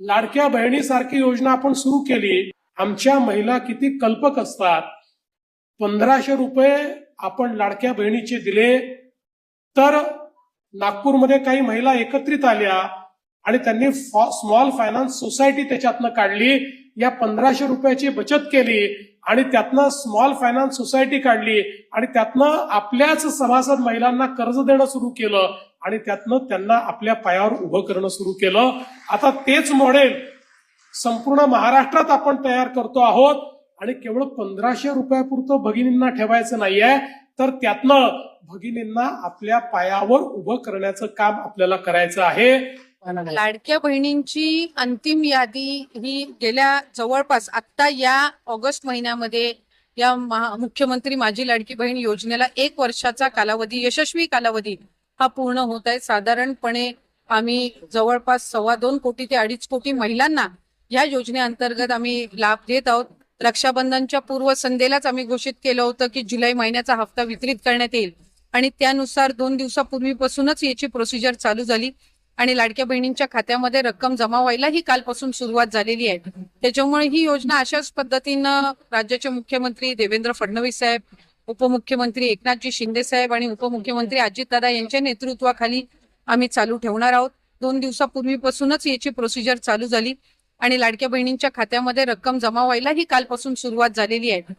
लाडक्या बहिणीसारखी योजना आपण सुरू केली. आमच्या महिला किती कल्पक असतात. पंधराशे रुपये आपण लाडक्या बहिणीचे दिले. तर नागपूरमध्ये काही महिला एकत्रित आल्या आणि त्यांनी स्मॉल फायनान्स सोसायटी त्याच्यातनं काढली. या पंधराशे रुपयाची बचत केली. आणि त्यातनं स्मॉल फायनान्स सोसायटी काढली आणि त्यातनं आपल्याच सभासद महिलांना कर्ज देणं सुरू केलं आणि त्यातनं त्यांना आपल्या पायावर उभं करणं सुरू केलं. आता तेच मॉडेल संपूर्ण महाराष्ट्रात आपण तयार करतो आहोत आणि केवळ पंधराशे रुपयापुरतं भगिनींना ठेवायचं नाहीये तर त्यातनं भगिनींना आपल्या पायावर उभं करण्याचं काम आपल्याला करायचं आहे. लाडक्या बहिणींची अंतिम यादी ही गेल्या जवळपास आता या ऑगस्ट महिन्यामध्ये या मुख्यमंत्री माझी लाडकी बहीण योजनेला एक वर्षाचा कालावधी यशस्वी कालावधी हा पूर्ण होत आहे. साधारणपणे आम्ही जवळपास सव्वा दोन कोटी ते अडीच कोटी महिलांना या योजनेअंतर्गत आम्ही लाभ देत आहोत. रक्षाबंधनच्या पूर्वसंध्येलाच आम्ही घोषित केलं होतं की जुलै महिन्याचा हप्ता वितरित करण्यात येईल आणि त्यानुसार दोन दिवसापूर्वीपासूनच याची प्रोसिजर चालू झाली. आणि लाडक्या बहिणींच्या खात्यामध्ये रक्कम जमा व्हायला ही कालपासून सुरुवात झालेली आहे. त्याच्यामुळे ही योजना अशाच पद्धतीनं राज्याचे मुख्यमंत्री देवेंद्र फडणवीस साहेब उपमुख्यमंत्री एकनाथजी शिंदे साहेब आणि उपमुख्यमंत्री अजितदादा यांच्या नेतृत्वाखाली आम्ही चालू ठेवणार आहोत. दोन दिवसापूर्वीपासूनच याची प्रोसिजर चालू झाली आणि लाडक्या बहिणींच्या खात्यामध्ये रक्कम जमा व्हायला ही कालपासून सुरुवात झालेली आहे.